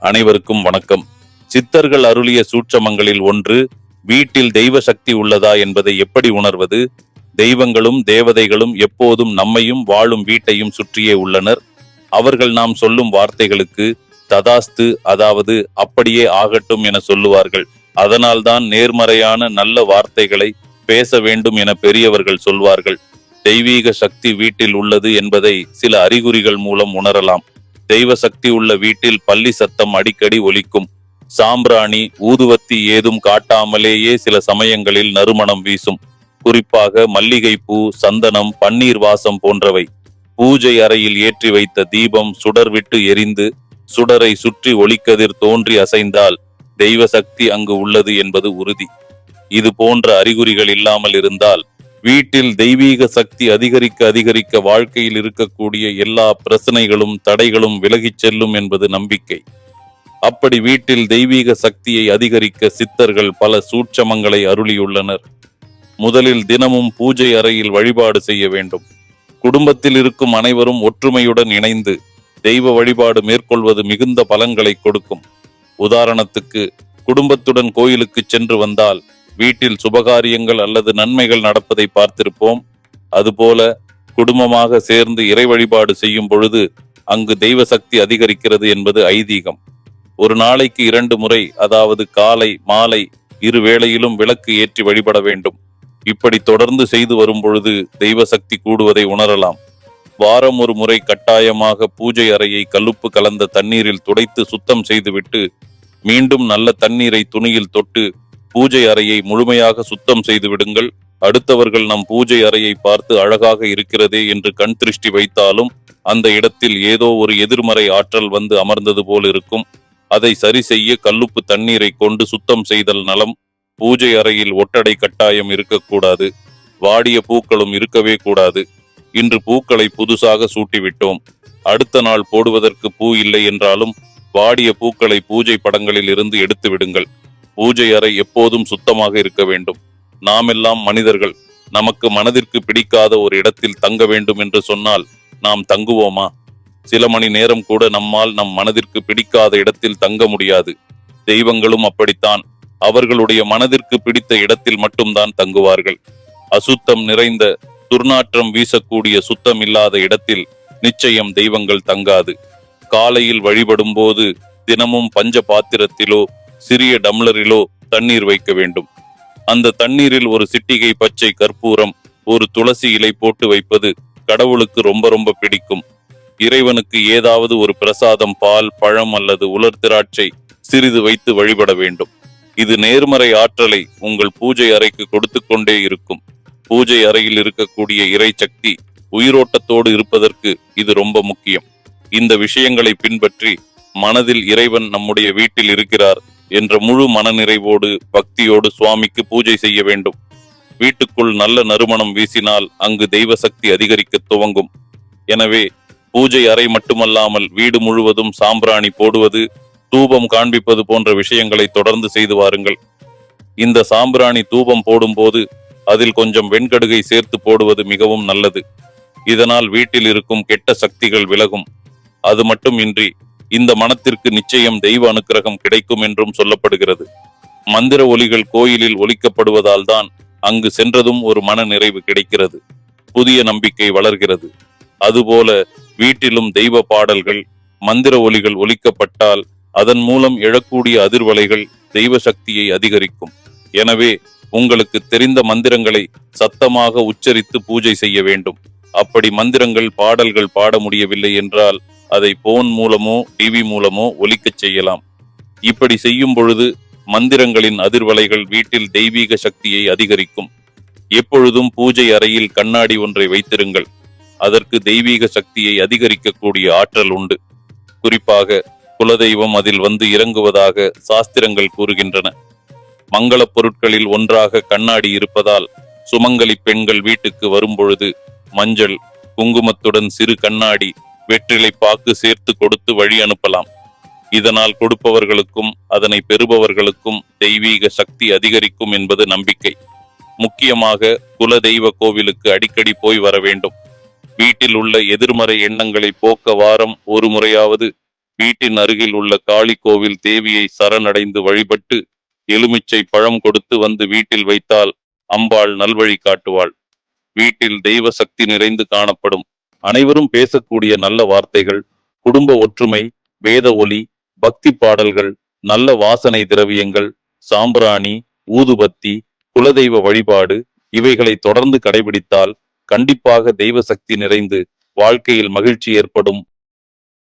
அனைவருக்கும் வணக்கம். சித்தர்கள் அருளிய சூட்சமங்களில் ஒன்று வீட்டில் தெய்வ சக்தி உள்ளதா என்பதை எப்படி உணர்வது? தெய்வங்களும் தேவதைகளும் எப்போதும் நம்மையும் வாழும் வீட்டையும் சுற்றியே உள்ளனர். அவர்கள் நாம் சொல்லும் வார்த்தைகளுக்கு ததாஸ்து அதாவது அப்படியே ஆகட்டும் என சொல்லுவார்கள். அதனால்தான் நேர்மறையான நல்ல வார்த்தைகளை பேச வேண்டும் என பெரியவர்கள் சொல்வார்கள். தெய்வீக சக்தி வீட்டில் உள்ளது என்பதை சில அறிகுறிகள் மூலம் உணரலாம். தெய்வ சக்தி உள்ள வீட்டில் பள்ளி சத்தம் அடிக்கடி ஒலிக்கும். சாம்பிராணி ஊதுவத்தி ஏதும் காட்டாமலேயே சில சமயங்களில் நறுமணம் வீசும். குறிப்பாக மல்லிகைப்பூ சந்தனம் பன்னீர் வாசம் போன்றவை. பூஜை அறையில் ஏற்றி வைத்த தீபம் சுடர் விட்டு எரிந்து சுடரை சுற்றி ஒளிக்கதிர் தோன்றி அசைந்தால் தெய்வ சக்தி அங்கு உள்ளது என்பது உறுதி. இது போன்ற அறிகுறிகள் இல்லாமல் இருந்தால் வீட்டில் தெய்வீக சக்தி அதிகரிக்க அதிகரிக்க வாழ்க்கையில் இருக்கக்கூடிய எல்லா பிரச்சனைகளும் தடைகளும் விலகிச் செல்லும் என்பது நம்பிக்கை. அப்படி வீட்டில் தெய்வீக சக்தியை அதிகரிக்க சித்தர்கள் பல சூட்சமங்களை அருளியுள்ளனர். முதலில் தினமும் பூஜை அறையில் வழிபாடு செய்ய வேண்டும். குடும்பத்தில் இருக்கும் அனைவரும் ஒற்றுமையுடன் இணைந்து தெய்வ வழிபாடு மேற்கொள்வது மிகுந்த பலன்களை கொடுக்கும். உதாரணத்துக்கு குடும்பத்துடன் கோயிலுக்கு சென்று வந்தால் வீட்டில் சுபகாரியங்கள் அல்லது நன்மைகள் நடப்பதை பார்த்திருப்போம். அதுபோல குடும்பமாக சேர்ந்து இறை வழிபாடு செய்யும் பொழுது அங்கு தெய்வ சக்தி அதிகரிக்கிறது என்பது ஐதீகம். ஒரு நாளைக்கு இரண்டு முறை அதாவது காலை மாலை இரு வேளையிலும் விளக்கு ஏற்றி வழிபட வேண்டும். இப்படி தொடர்ந்து செய்து வரும் பொழுது தெய்வ சக்தி கூடுவதை உணரலாம். வாரம் ஒரு முறை கட்டாயமாக பூஜை அறையை கல்லுப்பு கலந்த தண்ணீரில் துடைத்து சுத்தம் செய்துவிட்டு மீண்டும் நல்ல தண்ணீரை துணியில் தொட்டு பூஜை அறையை முழுமையாக சுத்தம் செய்து விடுங்கள். அடுத்தவர்கள் நம் பூஜை அறையை பார்த்து அழகாக இருக்கிறதே என்று கண் திருஷ்டி வைத்தாலும் அந்த இடத்தில் ஏதோ ஒரு எதிர்மறை ஆற்றல் வந்து அமர்ந்தது போல் இருக்கும். அதை சரி செய்ய கல்லுப்பு தண்ணீரை கொண்டு சுத்தம் செய்தல் நலம். பூஜை அறையில் ஒட்டடை கட்டாயம் இருக்கக்கூடாது. வாடிய பூக்களும் இருக்கவே கூடாது. இன்று பூக்களை புதுசாக சூட்டிவிட்டோம். அடுத்த நாள் போடுவதற்கு பூ இல்லை என்றாலும் வாடிய பூக்களை பூஜை படங்களில் இருந்து எடுத்து விடுங்கள். பூஜை அறை எப்போதும் சுத்தமாக இருக்க வேண்டும். நாமெல்லாம் மனிதர்கள். நமக்கு மனதிற்கு பிடிக்காத ஒரு இடத்தில் தங்க வேண்டும் என்று சொன்னால் நாம் தங்குவோமா? சில மணி நேரம் கூட நம்மால் நம் மனதிற்கு பிடிக்காத இடத்தில் தங்க முடியாது. தெய்வங்களும் அப்படித்தான். அவர்களுடைய மனதிற்கு பிடித்த இடத்தில் மட்டும்தான் தங்குவார்கள். அசுத்தம் நிறைந்த துர்நாற்றம் வீசக்கூடிய சுத்தம் இல்லாத இடத்தில் நிச்சயம் தெய்வங்கள் தங்காது. காலையில் வழிபடும் போது தினமும் பஞ்ச பாத்திரத்திலோ சிறிய டம்ளரிலோ தண்ணீர் வைக்க வேண்டும். அந்த தண்ணீரில் ஒரு சிட்டிகை பச்சை கற்பூரம் ஒரு துளசி இலை போட்டு வைப்பது கடவுளுக்கு ரொம்ப ரொம்ப பிடிக்கும். இறைவனுக்கு ஏதாவது ஒரு பிரசாதம் பால் பழம் அல்லது உலர் திராட்சை சிறிது வைத்து வழிபட வேண்டும். இது நேர்மறை ஆற்றலை உங்கள் பூஜை அறைக்கு கொடுத்து கொண்டே இருக்கும். பூஜை அறையில் இருக்கக்கூடிய இறை சக்தி உயிரோட்டத்தோடு இருப்பதற்கு இது ரொம்ப முக்கியம். இந்த விஷயங்களை பின்பற்றி மனதில் இறைவன் நம்முடைய வீட்டில் இருக்கிறார். என்ற முழு மனநிறைவோடு பக்தியோடு சுவாமிக்கு பூஜை செய்ய வேண்டும். வீட்டுக்குள் நல்ல நறுமணம் வீசினால் அங்கு தெய்வ சக்தி அதிகரிக்க துவங்கும். எனவே பூஜை அறை மட்டுமல்லாமல் வீடு முழுவதும் சாம்பிராணி போடுவது தூபம் காண்பிப்பது போன்ற விஷயங்களை தொடர்ந்து செய்து வாருங்கள். இந்த சாம்பிராணி தூபம் போடும்போது அதில் கொஞ்சம் வெண்கடுகை சேர்த்து போடுவது மிகவும் நல்லது. இதனால் வீட்டில் இருக்கும் கெட்ட சக்திகள் விலகும். அது மட்டுமின்றி இந்த மனத்திற்கு நிச்சயம் தெய்வ அனுக்கிரகம் கிடைக்கும் என்றும் சொல்லப்படுகிறது. மந்திர ஒலிகள் கோயிலில் ஒலிக்கப்படுவதால் தான் அங்கு சென்றதும் ஒரு மன நிறைவு கிடைக்கிறது. புதிய நம்பிக்கை வளர்கிறது. அதுபோல வீட்டிலும் தெய்வ பாடல்கள் மந்திர ஒலிகள் ஒலிக்கப்பட்டால் அதன் மூலம் எழக்கூடிய அதிர்வலைகள் தெய்வ சக்தியை அதிகரிக்கும். எனவே உங்களுக்கு தெரிந்த மந்திரங்களை சத்தமாக உச்சரித்து பூஜை செய்ய வேண்டும். அப்படி மந்திரங்கள் பாடல்கள் பாட முடியவில்லை என்றால் அதை போன் மூலமோ டிவி மூலமோ ஒலிக்கச் செய்யலாம். இப்படி செய்யும் பொழுது மந்திரங்களின் அதிர்வலைகள் வீட்டில் தெய்வீக சக்தியை அதிகரிக்கும். எப்பொழுதும் பூஜை அறையில் கண்ணாடி ஒன்றை வைத்திருங்கள். அதற்கு தெய்வீக சக்தியை அதிகரிக்கக்கூடிய ஆற்றல் உண்டு. குறிப்பாக குலதெய்வம் அதில் வந்து இறங்குவதாக சாஸ்திரங்கள் கூறுகின்றன. மங்களப் பொருட்களில் ஒன்றாக கண்ணாடி இருப்பதால் சுமங்கலி பெண்கள் வீட்டுக்கு வரும்பொழுது மஞ்சள் குங்குமத்துடன் சிறு கண்ணாடி வெற்றிலை பாக்கு சேர்த்து கொடுத்து வழி அனுப்பலாம். இதனால் கொடுப்பவர்களுக்கும் அதனை பெறுபவர்களுக்கும் தெய்வீக சக்தி அதிகரிக்கும் என்பது நம்பிக்கை. முக்கியமாக குல தெய்வ கோவிலுக்கு அடிக்கடி போய் வர வேண்டும். வீட்டில் உள்ள எதிர்மறை எண்ணங்களை போக்க வாரம் ஒரு முறையாவது வீட்டின் அருகில் உள்ள காளி கோவில் தேவியை சரணடைந்து வழிபட்டு எலுமிச்சை பழம் கொடுத்து வந்து வீட்டில் வைத்தால் அம்பாள் நல்வழி காட்டுவாள். வீட்டில் தெய்வ சக்தி நிறைந்து காணப்படும். அனைவரும் பேசக்கூடிய நல்ல வார்த்தைகள் குடும்ப ஒற்றுமை வேத ஒலி பக்தி பாடல்கள் நல்ல வாசனை திரவியங்கள் சாம்பிராணி ஊதுபத்தி குலதெய்வ வழிபாடு இவைகளை தொடர்ந்து கடைபிடித்தால் கண்டிப்பாக தெய்வ சக்தி நிறைந்து வாழ்க்கையில் மகிழ்ச்சி ஏற்படும்.